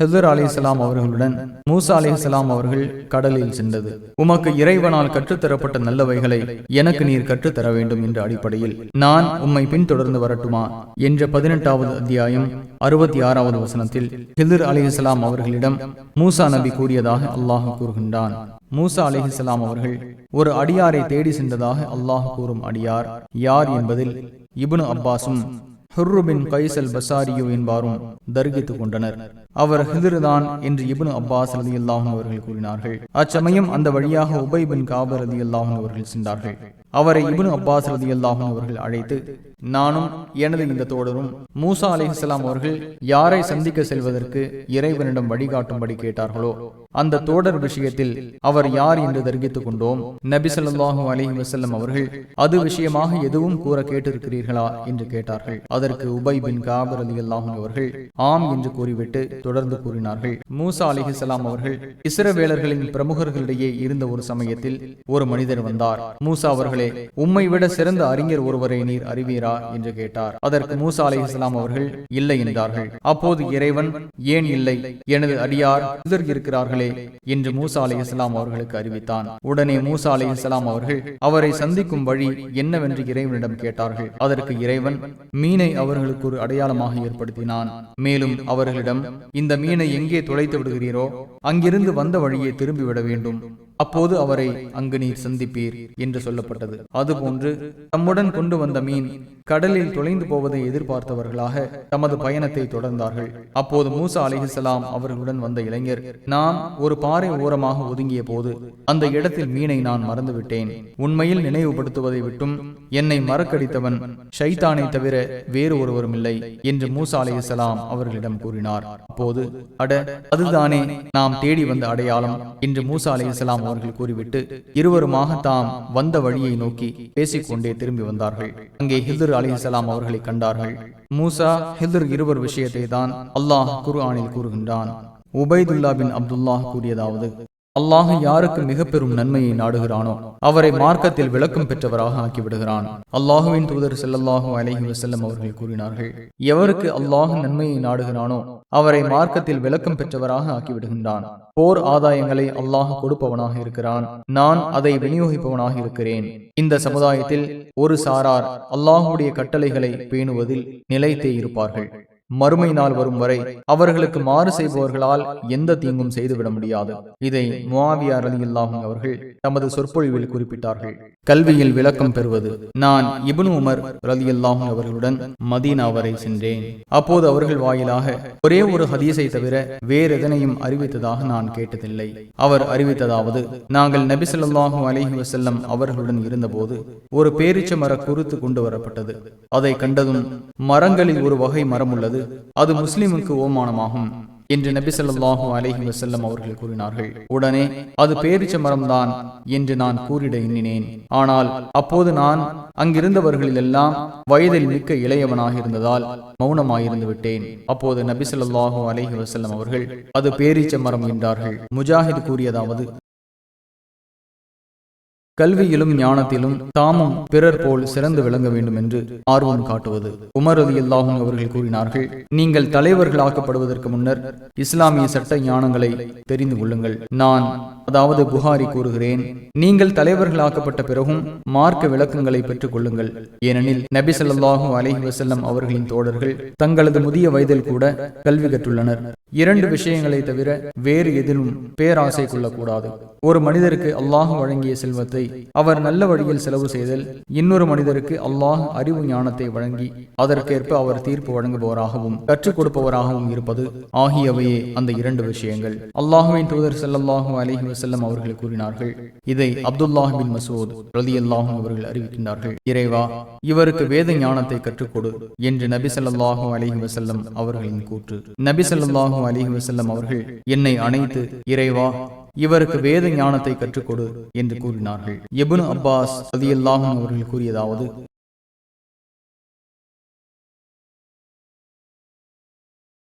ஹிதர் அலிஸ்லாம் அவர்களுடன் மூசா அலிஸ்லாம் அவர்கள் கடலில் சென்றது. உமக்கு இறைவனால் கற்றுத்தரப்பட்ட நல்லவைகளை எனக்கு நீர் கற்றுத்தர வேண்டும் என்ற அடிப்படையில் நான் உம்மை பின்தொடர்ந்து வரட்டுமா? என்ற பதினெட்டாவது அத்தியாயம் அறுபத்தி ஆறாவது வசனத்தில் ஹிதர் அலிஹலாம் அவர்களிடம் மூசா நபி கூறியதாக அல்லாஹ் கூறுகின்றான். மூசா அலிஹலாம் அவர்கள் ஒரு அடியாரை தேடி சென்றதாக அல்லாஹ் கூறும் அடியார் யார் என்பதில் இபுனு அப்பாஸும் ஹுர்ருபின் கைசல் பசாரியோ என்பாரும் தர்கித்துக் கொண்டனர் அவர் ஹிதிர்தான் என்று இப்னு அப்பாஸ் ரதி அல்லாஹும் அவர்கள் கூறினார்கள். அச்சமயம் அந்த வழியாக உபை பின் காபர் ரதி அல்லாஹும் அவர்கள் சென்றார்கள். அவரை இப்னு அப்பாஸ் ரதி அல்லாஹும் அவர்கள் அழைத்து நானும் எனது இந்த தோழரும் மூசா அலிஹலாம் அவர்கள் யாரை சந்திக்க செல்வதற்கு இறைவனிடம் வழிகாட்டும்படி கேட்டார்களோ அந்த தோடர் விஷயத்தில் அவர் யார் என்று தெரிவித்துக் கொண்டோம். நபி அலி வசல்லம் அவர்கள் அது விஷயமாக எதுவும் கூற கேட்டிருக்கிறீர்களா? என்று கேட்டார்கள். அதற்கு உபை பின் காபர் அலி அல்லாஹும் அவர்கள் ஆம் என்று கூறிவிட்டு தொடர்ந்து கூறினார்கள். மூசா அலிஹிசலாம் அவர்கள் இஸ்ரவேலர்களின் பிரமுகர்களிடையே இருந்த ஒரு சமயத்தில் ஒரு மனிதர் வந்தார். மூசா அவர்களே உம்மை விட சிறந்த அறிஞர் ஒருவரை நீர் அறிவீரா? என்று கேட்டார். அதற்கு மூசா அலி இஸ்லாம் அவர்கள் இல்லை என்றார்கள். அப்போது இறைவன் ஏன் இல்லை? எனது அடியார் எதிர் இருக்கிறார்களே என்று மூசா அலி இஸ்லாம் அவர்களுக்கு அறிவித்தான். உடனே மூசா அலி இஸ்லாம் அவர்கள் அவரை சந்திக்கும் வழி என்னவென்று இறைவனிடம் கேட்டார்கள். அதற்கு இறைவன் மீனை அவர்களுக்கு ஒரு அடையாளமாக ஏற்படுத்தினான். மேலும் அவர்களிடம் இந்த மீனை எங்கே தொலைத்து விடுகிறீரோ அங்கிருந்து வந்த வழியே திரும்பிவிட வேண்டும். அப்போது அவரை அங்கு நீர் சந்திப்பீர் என்று சொல்லப்பட்டது. அதுபோன்று தம்முடன் கொண்டு வந்த மீன் கடலில் தொலைந்து போவதை எதிர்பார்த்தவர்களாக தமது பயணத்தை தொடர்ந்தார்கள். அப்போது மூசா அலிஹலாம் அவர்களுடன் வந்த இளைஞர் நாம் ஒரு பாறை ஓரமாக ஒதுங்கிய போது அந்த இடத்தில் மீனை நான் மறந்துவிட்டேன். உண்மையில் நினைவுபடுத்துவதை விட்டும் என்னை மறக்கடித்தவன் ஷைத்தானை தவிர வேறு ஒருவரும் இல்லை என்று மூசா அலிஹலாம் அவர்களிடம் கூறினார். அப்போது அட அதுதானே நாம் தேடி வந்த அடையாளம் என்று மூசா அவர்கள் கூறிவிட்டு இருவருமாக தாம் வந்த வழியை நோக்கி பேசிக்கொண்டே திரும்பி வந்தார்கள். அங்கே ஹிதர் அலிசலாம் அவர்களை கண்டார்கள். மூசா ஹிதர் இருவர் விஷயத்தை தான் அல்லாஹ் குரு ஆனில் கூறுகின்றான். உபைதுல்லா பின் அப்துல்லாஹ் கூறியதாவது அல்லாஹ் யாருக்கு மிக பெரும் நன்மையை நாடுகிறானோ அவரை மார்க்கத்தில் விளக்கம் பெற்றவராக ஆக்கிவிடுகிறான். அல்லாஹுவின் தூதர் செல்லல்லாஹு அலஹி வசல்லம் அவர்கள் கூறினார்கள் எவருக்கு அல்லாஹ் நன்மையை நாடுகிறானோ அவரை மார்க்கத்தில் விளக்கம் பெற்றவராக ஆக்கிவிடுகின்றான். போர் ஆதாயங்களை அல்லாஹ் கொடுப்பவனாக இருக்கிறான். நான் அதை விநியோகிப்பவனாக இருக்கிறேன். இந்த சமுதாயத்தில் ஒரு சாரார் அல்லாஹுடைய கட்டளைகளை பேணுவதில் நிலைத்தே இருப்பார்கள். மறுமை நாள் வரும் வரை அவர்களுக்கு மாறு செய்பவர்களால் எந்த தீங்கும் செய்துவிட முடியாது. இதை முவாவியார் அலி அல்லாஹும் அவர்கள் தமது சொற்பொழிவில் குறிப்பிட்டார்கள். கல்வியில் விளக்கம் பெறுவது. நான் இபனு உமர் ரலி அல்லாஹும் அவர்களுடன் மதீனா வரை சென்றேன். அப்போது அவர்கள் வாயிலாக ஒரே ஒரு ஹதீஸை தவிர வேறெதனையும் அறிவித்ததாக நான் கேட்டதில்லை. அவர் அறிவித்ததாவது நாங்கள் நபிசல்லாஹு அலஹி வசல்லம் அவர்களுடன் இருந்தபோது ஒரு பேரிச்ச மர குருத்து கொண்டு வரப்பட்டது. அதை கண்டதும் மரங்களில் ஒரு வகை மரம் உள்ளது அது முஸ்லிமுக்கு ஓமானமாகும் என்று நபி சொல்லாஹு அலஹி வசல்லம் அவர்கள் கூறினார்கள். உடனே அது பேரிச்ச மரம்தான் என்று நான் கூறிட எண்ணினேன். ஆனால் அப்போது நான் அங்கிருந்தவர்களில் எல்லாம் வயதில் மிக்க இளையவனாக இருந்ததால் மௌனமாயிருந்து விட்டேன். அப்போது நபி சொல்லாஹு அலஹி வசல்லம் அவர்கள் அது பேரிச்ச மரம் என்றார்கள். முஜாஹித் கூறியதாவது கல்வியிலும் ஞானத்திலும் தாமும் பிறர் போல் சிறந்து விளங்க வேண்டும் என்று ஆர்வம் காட்டுவது. உமர் அலி அல்லாஹும் அவர்கள் கூறினார்கள் நீங்கள் தலைவர்களாக்கப்படுவதற்கு முன்னர் இஸ்லாமிய சட்ட ஞானங்களை தெரிந்து கொள்ளுங்கள். நான் அதாவது புகாரி கூறுகிறேன் நீங்கள் தலைவர்களாக்கப்பட்ட பிறகும் மார்க்க விளக்கங்களை பெற்றுக் கொள்ளுங்கள். ஏனெனில் நபி சொல்லாஹூ அலஹி வசல்லம் அவர்களின் தோழர்கள் தங்களது முதிய வயதில் கூட கல்வி கற்றுள்ளனர். இரண்டு விஷயங்களை தவிர வேறு எதிலும் பேராசை கொள்ளக்கூடாது. ஒரு மனிதருக்கு அல்லாஹ் வழங்கிய செல்வத்தை அவர் நல்ல வழியில் செலவு செய்தல் இன்னொரு மனிதருக்கு அல்லாஹ் அறிவு ஞானத்தை வழங்கி அதற்கேற்ப அவர் தீர்ப்பு வழங்குபவராகவும் கற்றுக் கொடுப்பவராகவும் இருப்பது ஆகியவையே அந்த இரண்டு விஷயங்கள். அல்லாஹுவின் தூதர் செல்லல்லாஹு அலிஹி வசல்லம் அவர்கள் கூறினார்கள். இதை அப்துல்லாஹ் பின் மசூத் ரலி அல்லாஹும் அவர்கள் அறிவிக்கின்றார்கள். இறைவா இவருக்கு வேத ஞானத்தை கற்றுக்கொடு என்று நபி ஸல்லல்லாஹு அலிஹி வசல்லம் அவர்களின் கூற்று. நபி ஸல்லல்லாஹு அலிஹி வசல்லம் அவர்கள் என்னை அணைத்து இறைவா இவருக்கு வேத ஞானத்தை கற்றுக்கொடு என்று கூறினார்கள். எபுனு அப்பாஸ் அதியல்லாகும் அவர்கள் கூறியதாவது